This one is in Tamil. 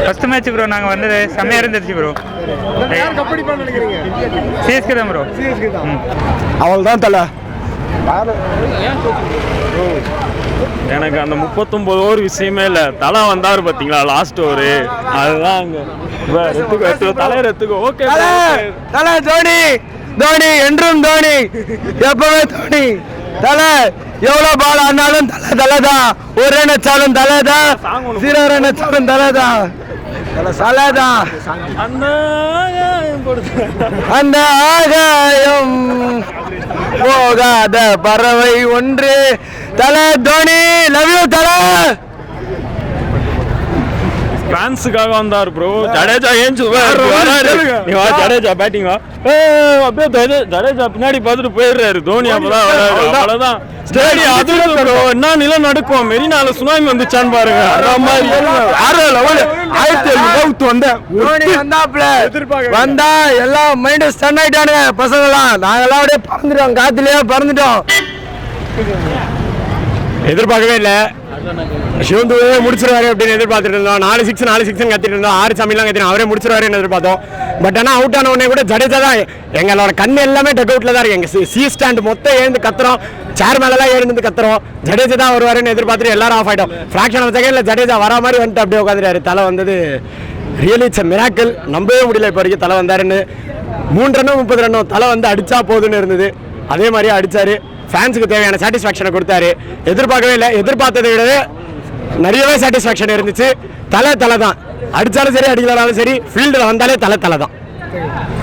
ஃபர்ஸ்ட் மேட்ச் ப்ரோ நாங்கள் வந்தது செம்மையாக இருந்துச்சு ப்ரோ யார் கப்படிப்பான்னு நினைக்கிறீங்க சிஎஸ்கே தான் ப்ரோ சிஎஸ்கே தான். அவள் தான் தலை. எனக்கு அந்த முப்பத்தொன்பது ஓவர் விஷயமே இல்லை. தலை வந்தார் பார்த்தீங்களா லாஸ்ட் ஓவரு அதுதான் அங்கே. ரெத்துக்கோ எடுத்துக்கோ ஓகே தலை தலை தோனி தோனி என்றும் தோனி எப்பவே தோனி. தலை எவ்வளவு பால் ஆனாலும் தலை தலை தான் ஒரு ரன் அடிச்சாலும் தலை தான் ஜீரோ ரன் அடிச்சாலும் தலை தான் அந்த ஆகாயம் போகாத பறவை ஒன்று. தலை தோனி லவ் யூ தலை. ஃபேன்ஸுக்காக வந்தார் ப்ரோ ஜடேஜா ஏஞ்சு வராரு. நீ வா ஜடேஜா பேட்டிங் வா. ஏ அப்படியே ஜடே- ஜடேஜா பின்னாடி பார்த்துட்டு போயிடுறாரு. தோனி அப்பதான் அவ்வளவுதான். ஸ்டேடியம் அதிர்ந்து ப்ரோ என்ன நிலம் நடக்கும் மெரினால சுனாமி வந்துச்சான்னு பாருங்க. அந்த மாதிரி. ஆறு லெவல் வந்தேன் தோனி வந்தாப்ல வந்தா எல்லாம் மைண்ட் ஸ்டன் ஆயிட்டானுங்க பசங்களாம் நாங்கெல்லாம் அப்படியே பறந்துட்டோம் காத்துலயே பறந்துட்டோம். எதிர்பார்க்கவே இல்லை. சிவந்து முடிச்சிருவாரு அப்படின்னு எதிர்பார்த்துட்டு இருந்தோம். நாலு சிக்ஸ் நாலு சிக்ஸ் கத்திட்டு இருந்தோம். ஆறு சாமிலாம் கத்தினோம் அவரே முடிச்சிருவாருன்னு எதிர்பார்த்தோம். பட் ஆனால் அவுட் ஆன உடனே கூட ஜடேஜா தான் எங்களோட கண் எல்லாமே டக் அவுட்ல தான் இருக்கு. எங்க சி ஸ்டாண்ட் மொத்தம் எழுந்து கத்துறோம். சேர் மேலலாம் எழுந்து கத்துறோம். ஜடேஜா தான் வருவாருன்னு எதிர்பார்த்துட்டு எல்லாரும் ஆஃப் ஆயிட்டோம். ஃபிராக்ஷன் ஆஃப் செகண்ட்ல ஜடேஜா வரா மாதிரி வந்துட்டு அப்படியே உட்காந்துட்டாரு. தலை வந்தது ரியலி இட்ஸ் மிராக்கிள் நம்பவே முடியல இப்போ வரைக்கும் தலை வந்தாருன்னு. மூணு ரன்னும் முப்பது ரன்னும் தலை வந்து அடித்தா போதுன்னு இருந்தது. அதே மாதிரியே அடித்தார் ஃபேன்ஸுக்கு தேவையான சாட்டிஸ்ஃபேக்ஷனை கொடுத்தாரு. எதிர்பார்க்கவே இல்லை. எதிர்பார்த்ததை விடவே நிறையவே சாட்டிஸ்ஃபேக்ஷன் இருந்துச்சு. தலை தலை தான். அடித்தாலும் சரி அடிக்கலனாலும் சரி ஃபீல்டில் வந்தாலே தலை தலை தான்.